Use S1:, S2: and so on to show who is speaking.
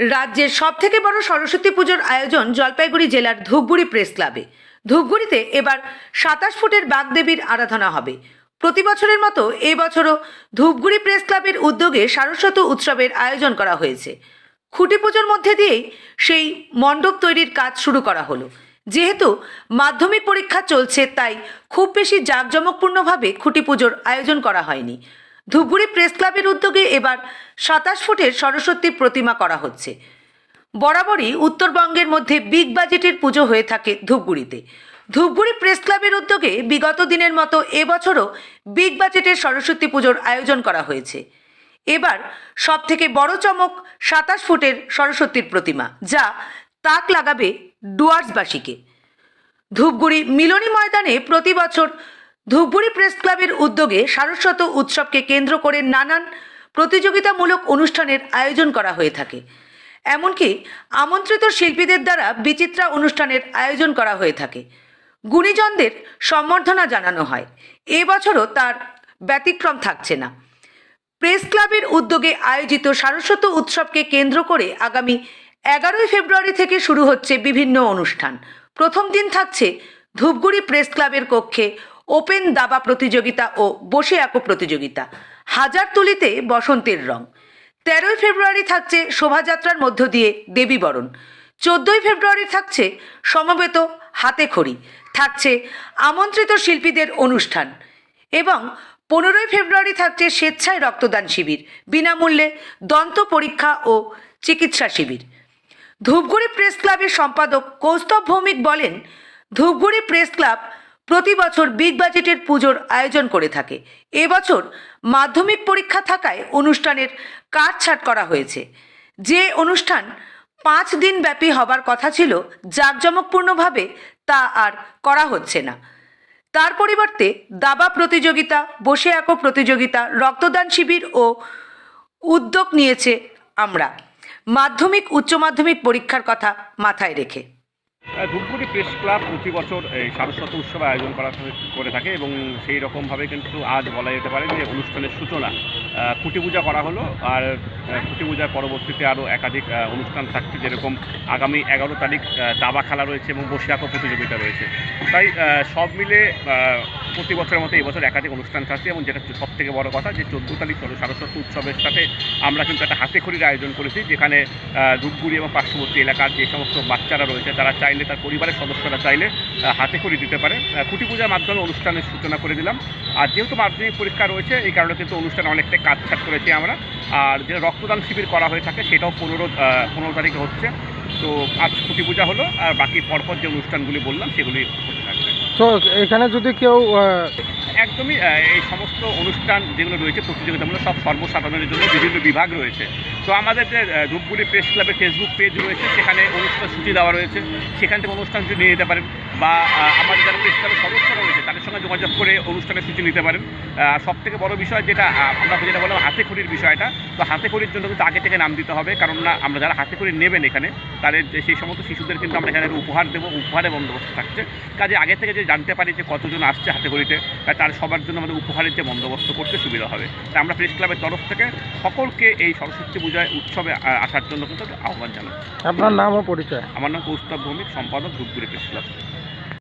S1: রাজ্যের সবথেকে বড় সরস্বতী পুজোর আয়োজন জলপাইগুড়ি জেলার ধূপগুড়ি প্রেস ক্লাবে। ধূপগুড়িতে এবার সাতাশ ফুটের বাগদেবীর আরাধনা হবে। প্রতি বছরের মতো এবছরও ধূপগুড়ি প্রেস ক্লাবের উদ্যোগে সারস্বত উৎসবের আয়োজন করা হয়েছে। খুঁটি পুজোর মধ্যে দিয়েই সেই মণ্ডপ তৈরির কাজ শুরু করা হলো। যেহেতু মাধ্যমিক পরীক্ষা চলছে, তাই খুব বেশি জাঁকজমকপূর্ণভাবে খুঁটি পুজোর আয়োজন করা হয়নি। ধূপগুড়ি প্রেস ক্লাবের উদ্যোগে এবার সাতাশ ফুটের সরস্বতী প্রতিমা করা হচ্ছে। বরাবরই উত্তরবঙ্গের মধ্যে বিগ বাজেটের পুজো হয়ে থাকে ধূপগুড়িতে ধূপগুড়ি প্রেস ক্লাবের উদ্যোগে বিগত দিনের মতো এবছরও বিগ বাজেটের সরস্বতী পুজোর আয়োজন করা হয়েছে। এবার সবথেকে বড় চমক সাতাশ ফুটের সরস্বতীর প্রতিমা, যা তাক লাগাবে ডুয়ার্সবাসীকে। ধূপগুড়ি মিলনী ময়দানে প্রতি বছর ধূপগুড়ি প্রেস ক্লাবের উদ্যোগে সারস্বত উৎসবকে কেন্দ্র করে নানান প্রতিযোগিতামূলক অনুষ্ঠানের আয়োজন করা হয়ে থাকে। এমনকি আমন্ত্রিত শিল্পীদের দ্বারা বিচিত্রা অনুষ্ঠানের আয়োজন করা হয়ে থাকে। গুণীজনদের সম্বর্ধনা জানানো হয়। এবছরও তার ব্যতিক্রম থাকছে না। প্রেস ক্লাবের উদ্যোগে আয়োজিত সারস্বত উৎসবকে কেন্দ্র করে আগামী এগারোই ফেব্রুয়ারি থেকে শুরু হচ্ছে বিভিন্ন অনুষ্ঠান। প্রথম দিন থাকছে ধূপগুড়ি প্রেস ক্লাবের কক্ষে ওপেন দাবা প্রতিযোগিতা ও বসে আঁকো প্রতিযোগিতা। হাজারতুলিতে বসন্তের রং। তেরোই ফেব্রুয়ারি থাকছে শোভাযাত্রার মধ্য দিয়ে দেবী বরণ। চোদ্দই ফেব্রুয়ারি থাকছে সমবেত হাতে খড়ি। থাকছে আমন্ত্রিত শিল্পীদের অনুষ্ঠান। এবং পনেরোই ফেব্রুয়ারি থাকছে স্বেচ্ছায় রক্তদান শিবির। বিনামূল্যে দন্ত পরীক্ষা ও চিকিৎসা শিবির। ধূপগুড়ি প্রেস ক্লাবের সম্পাদক কৌস্তব ভৌমিক বলেন, ধূপগুড়ি প্রেস ক্লাব প্রতি বছর বিগ বাজেটের পুজোর আয়োজন করে থাকে। এবছর মাধ্যমিক পরীক্ষা থাকায় অনুষ্ঠানের কাটছাট করা হয়েছে। যে অনুষ্ঠান পাঁচ দিন ব্যাপী হবার কথা ছিল, জাঁকজমকপূর্ণভাবে তা আর করা হচ্ছে না। তার পরিবর্তে দাবা প্রতিযোগিতা, বসে আঁকো প্রতিযোগিতা, রক্তদান শিবির ও উদ্যোগ নিয়েছে আমরা। মাধ্যমিক, উচ্চ মাধ্যমিক পরীক্ষার কথা মাথায় রেখে।
S2: ধূপগুড়ি প্রেস ক্লাব প্রতি বছর এই সারস্বত উৎসব আয়োজন করা করে থাকে এবং সেই রকমভাবে কিন্তু আজ বলা যেতে পারে যে অনুষ্ঠানের সূচনা। খুঁটি পূজা করা হলো আর খুঁটি পূজার পরবর্তীতে আরও একাধিক অনুষ্ঠান থাকছে যেরকম আগামী এগারো তারিখ দাবা খেলা রয়েছে এবং বসে আঁকো প্রতিযোগিতা রয়েছে। তাই সব মিলে প্রতি বছরের মতো এই বছর একাধিক অনুষ্ঠান থাকছে এবং যেটা সব থেকে বড় কথা যে চোদ্দ তারিখ সারস্বত উৎসবের সাথে আমরা কিন্তু একটা হাতে খড়ির আয়োজন করেছি, যেখানে ধূপগুড়ি এবং পার্শ্ববর্তী এলাকার যে সমস্ত বাচ্চারা রয়েছে তারা চাইলে তার পরিবারের সদস্যরা চাইলে হাতে খড়ি দিতে পারে। খুঁটি পূজার মাধ্যমে অনুষ্ঠানের সূচনা করে দিলাম। আর যেহেতু মাধ্যমিক পরীক্ষা রয়েছে, এই কারণে কিন্তু অনুষ্ঠান অনেকটাই কাটছাট করেছি আমরা। আর যে রক্তদান শিবির করা হয়ে থাকে সেটাও পনেরো পনেরো তারিখে হচ্ছে। তো আজ খুঁটি পূজা হলো, আর বাকি পরপর যে অনুষ্ঠানগুলি বললাম সেগুলি
S3: তো এখানে যদি কেউ
S2: একদমই এই সমস্ত অনুষ্ঠান যেগুলো রয়েছে, প্রতিযোগিতামূলক সব সর্বসাধারণের জন্য বিভিন্ন বিভাগ রয়েছে। তো আমাদের যে ধূপগুলি প্রেস ক্লাবের ফেসবুক পেজ রয়েছে, সেখানে অনুষ্ঠান সূচি দেওয়া রয়েছে। সেখান থেকে অনুষ্ঠান যদি নিয়ে যেতে পারেন বা আমাদের যারা প্রেস ক্লাবের সদস্যরা সঙ্গে যোগাযোগ করে অনুষ্ঠানের সূচি নিতে পারেন। সব থেকে বড় বিষয় যেটা আমরা যেটা বললাম হাতে খড়ির বিষয়টা তো হাতে খড়ির জন্য কিন্তু আগে থেকে নাম দিতে হবে কারণ না আমরা যারা হাতে খড়ি নেবেন এখানে তাদের যে সেই সমস্ত শিশুদের কিন্তু আমরা এখানে উপহার দেবো উপহারের বন্দোবস্ত থাকছে। কাজে আগে থেকে যে জানতে পারি যে কতজন আসছে হাতে খড়িতে তার সবার জন্য আমাদের উপহারের যে বন্দোবস্ত করতে সুবিধা হবে। তাই আমরা প্রেস ক্লাবের তরফ থেকে সকলকে এই সরস্বতী পূজায় উৎসবে আসার জন্য কিন্তু আহ্বান জানাচ্ছি।
S3: আপনার নাম ও পরিচয়?
S2: আমার নাম কৌস্তব ভৌমিক সম্পাদক ধূপগুড়ি প্রেস ক্লাব।